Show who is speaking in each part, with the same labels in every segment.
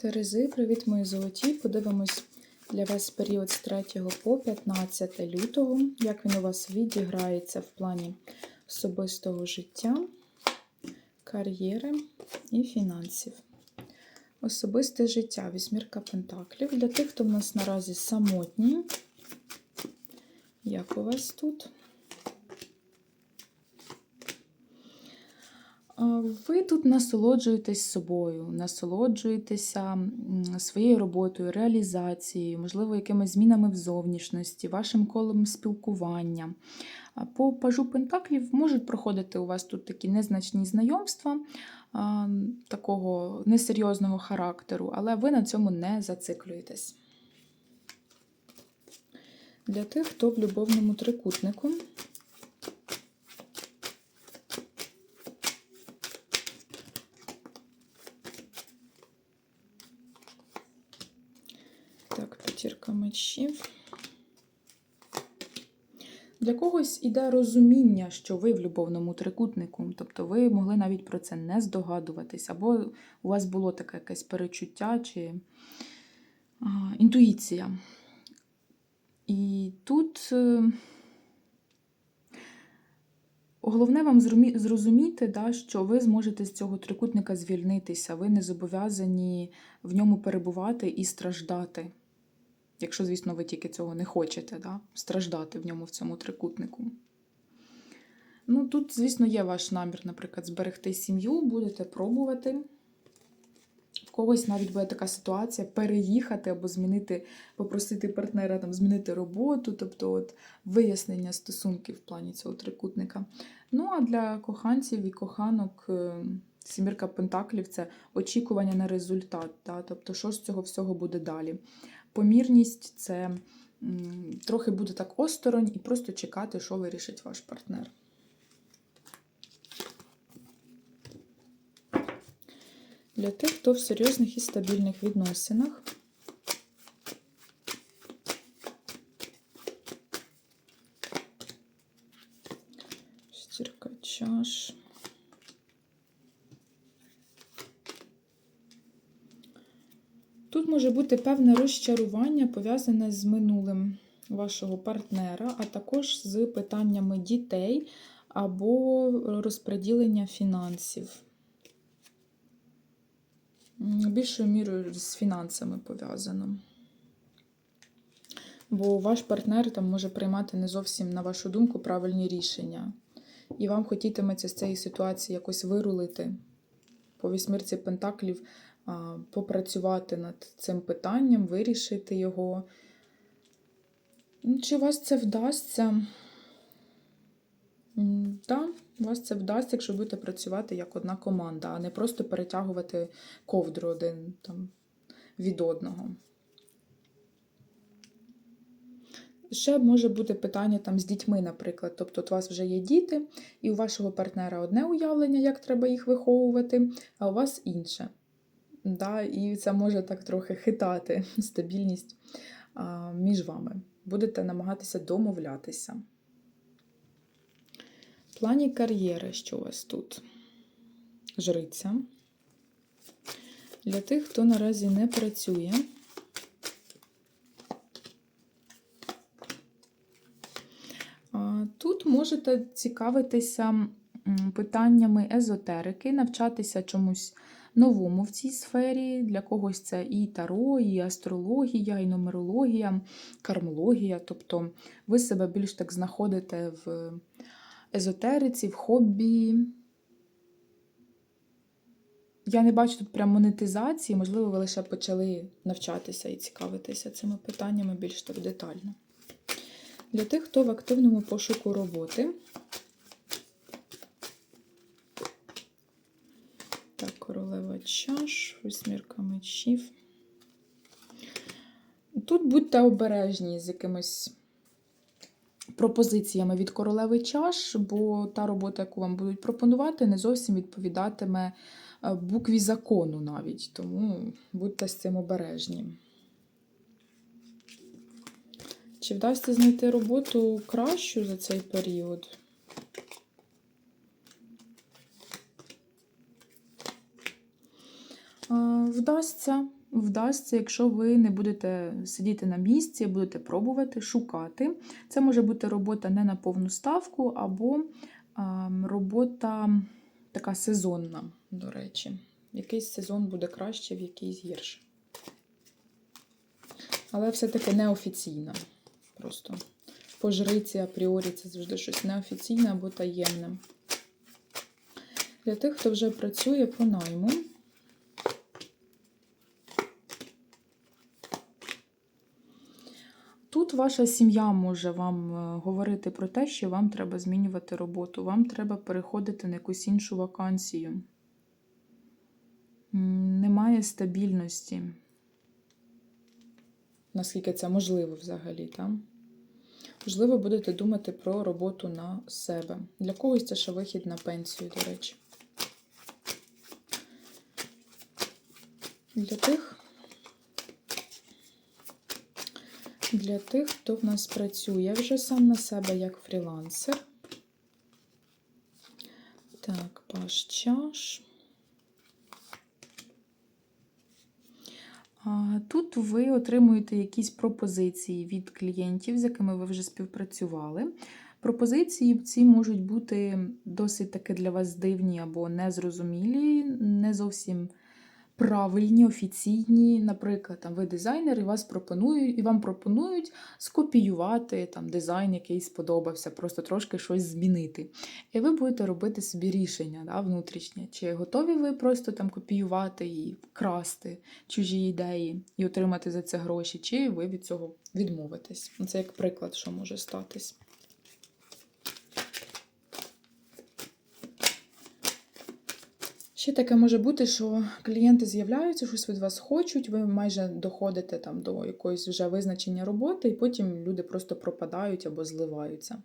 Speaker 1: Терези, привіт, мої золоті. Подивимось для вас період з 3 по 15 лютого, як він у вас відіграється в плані особистого життя, кар'єри і фінансів. Особисте життя, вісьмірка пентаклів. Для тих, хто в нас наразі самотній. Як у вас тут? Ви тут насолоджуєтесь собою, насолоджуєтеся своєю роботою, реалізацією, можливо, якимись змінами в зовнішності, вашим колом спілкування. По пажу Пентаклів можуть проходити у вас тут такі незначні знайомства такого несерйозного характеру, але ви на цьому не зациклюєтесь. Для тих, хто в любовному трикутнику. Так, п'ятірка мечів. Для когось іде розуміння, що ви в любовному трикутнику. Тобто ви могли навіть про це не здогадуватись, або у вас було таке якесь перечуття чи а, інтуїція. І тут е, головне вам зрозуміти, да, що ви зможете з цього трикутника звільнитися. Ви не зобов'язані в ньому перебувати і страждати. Якщо, звісно, ви тільки цього не хочете, да? страждати в ньому в цьому трикутнику. Ну, тут, звісно, є ваш намір, наприклад, зберегти сім'ю, будете пробувати. В когось навіть буде така ситуація переїхати або змінити, попросити партнера там, змінити роботу, тобто от, вияснення стосунків в плані цього трикутника. Ну, а для коханців і коханок е, сімірка Пентаклів це очікування на результат. Да? Тобто, що з цього всього буде далі. Помірність це трохи буде так осторонь і просто чекати, що вирішить ваш партнер. Для тих, хто в серйозних і стабільних відносинах. Шестірка чаш. Може бути певне розчарування, пов'язане з минулим вашого партнера, а також з питаннями дітей або розподілення фінансів. Більшою мірою з фінансами пов'язано. Бо ваш партнер там може приймати не зовсім, на вашу думку, правильні рішення. І вам хотітиметься з цієї ситуації якось вирулити. По вісьмірці Пентаклів попрацювати над цим питанням, вирішити його. Ну, Чи вас це вдасться? Так, вас це вдасться, якщо будете працювати як одна команда, а не просто перетягувати ковдру один там, від одного. Ще може бути питання там з дітьми, наприклад. Тобто, от у вас вже є діти, і у вашого партнера одне уявлення, як треба їх виховувати, а у вас інше. Да? І це може так трохи хитати стабільність а, між вами. Будете намагатися домовлятися. В плані кар'єри, що у вас тут? Жриця. Для тих, хто наразі не працює. Тут можете цікавитися питаннями езотерики, навчатися чомусь новому в цій сфері. Для когось це і таро, і астрологія, і нумерологія, кармологія. Тобто ви себе більш так знаходите в езотериці, в хобі. Я не бачу тут прям монетизації, можливо, ви лише почали навчатися і цікавитися цими питаннями більш так детально. Для тих, хто в активному пошуку роботи. Так, королева чаш, восьмірка мечів. Тут будьте обережні з якимись пропозиціями від королеви чаш, бо та робота, яку вам будуть пропонувати, не зовсім відповідатиме е, букві закону навіть. Тому будьте з цим обережні. Чи вдасться знайти роботу кращу за цей період? Вдасться. вдасться, якщо ви не будете сидіти на місці, будете пробувати, шукати. Це може бути робота не на повну ставку, або робота така сезонна, до речі. Якийсь сезон буде краще, в якийсь гірше. Але все-таки неофіційна. Просто по жриці апріорі це завжди щось неофіційне або таємне. Для тих, хто вже працює по найму. Тут ваша сім'я може вам е, говорити про те, що вам треба змінювати роботу, вам треба переходити на якусь іншу вакансію. Немає стабільності. Наскільки це можливо взагалі, там? Можливо, будете думати про роботу на себе. Для когось це ще вихід на пенсію, до речі. Для тих, для тих, хто в нас працює вже сам на себе як фрілансер. Так, паш чаш. Тут ви отримуєте якісь пропозиції від клієнтів, з якими ви вже співпрацювали. Пропозиції ці можуть бути досить таки для вас дивні або незрозумілі, не зовсім правильні, офіційні. Наприклад, там ви дизайнер, і вас пропонують, і вам пропонують скопіювати там дизайн, який сподобався, просто трошки щось змінити. І ви будете робити собі рішення да, внутрішнє, чи готові ви просто там копіювати і красти чужі ідеї і отримати за це гроші, чи ви від цього відмовитесь. Це як приклад, що може статись. Ще таке може бути, що клієнти з'являються, щось від вас хочуть, ви майже доходите там до якоїсь вже визначення роботи, і потім люди просто пропадають або зливаються.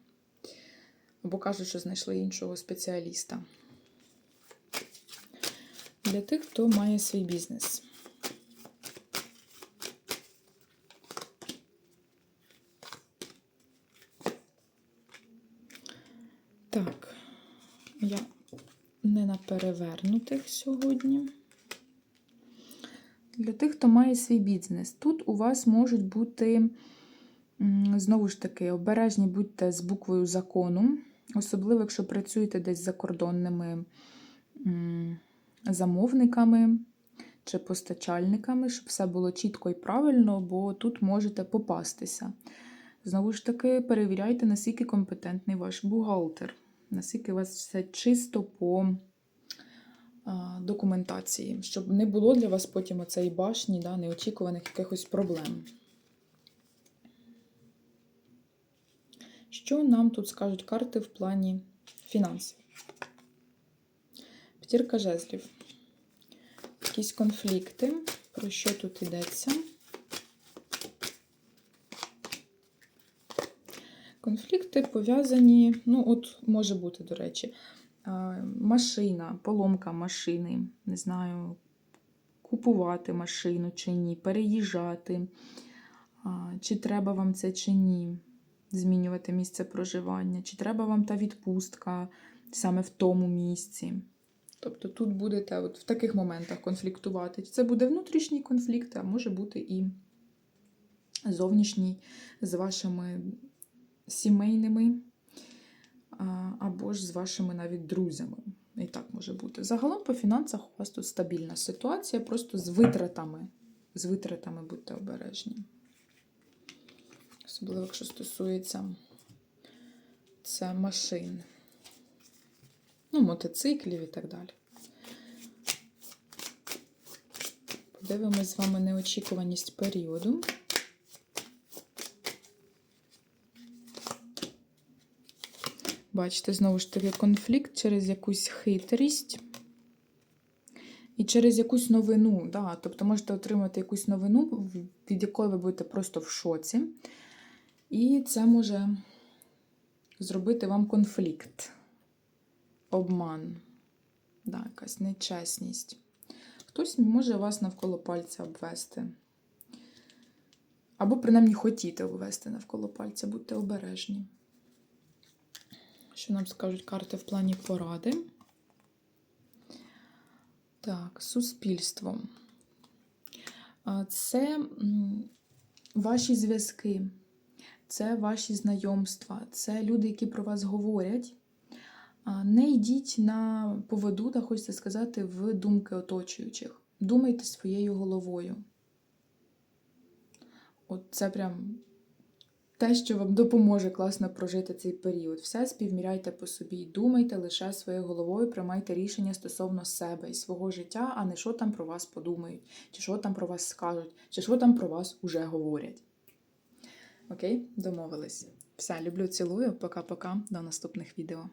Speaker 1: Або кажуть, що знайшли іншого спеціаліста. Для тих, хто має свій бізнес. Так, я не на перевернутих сьогодні. Для тих, хто має свій бізнес. Тут у вас можуть бути, знову ж таки, обережні будьте з буквою закону, особливо, якщо працюєте десь з закордонними замовниками чи постачальниками, щоб все було чітко і правильно, бо тут можете попастися. Знову ж таки, перевіряйте, наскільки компетентний ваш бухгалтер, наскільки у вас все чисто по документації, щоб не було для вас потім оцеї башні, да, неочікуваних якихось проблем. Що нам тут скажуть карти в плані фінансів? П'ятірка жезлів. Якісь конфлікти. Про що тут йдеться? Конфлікти пов'язані, ну, от може бути, до речі, машина, поломка машини, не знаю, купувати машину чи ні, переїжджати, чи треба вам це чи ні, змінювати місце проживання, чи треба вам та відпустка саме в тому місці. Тобто тут будете от в таких моментах конфліктувати. Це буде внутрішній конфлікт, а може бути і зовнішній з вашими сімейними або ж з вашими навіть друзями. І так може бути. Загалом по фінансах у вас тут стабільна ситуація, просто з витратами. З витратами будьте обережні. Особливо, якщо стосується це машин. Ну, мотоциклів і так далі. Подивимось з вами неочікуваність періоду. Бачите, знову ж таки, конфлікт через якусь хитрість і через якусь новину. Да? Тобто можете отримати якусь новину, від якої ви будете просто в шоці. І це може зробити вам конфлікт, обман, да, якась нечесність. Хтось може вас навколо пальця обвести. Або, принаймні, хотіти обвести навколо пальця, будьте обережні. Що нам скажуть карти в плані поради? Так, суспільство. Це ваші зв'язки, це ваші знайомства, це люди, які про вас говорять. Не йдіть на поводу, та хочеться сказати, в думки оточуючих. Думайте своєю головою. От це прям те, що вам допоможе класно прожити цей період. Все співміряйте по собі, думайте лише своєю головою, приймайте рішення стосовно себе і свого життя, а не що там про вас подумають, чи що там про вас скажуть, чи що там про вас уже говорять. Окей, домовились. Все, люблю, цілую. Пока-пока. До наступних відео.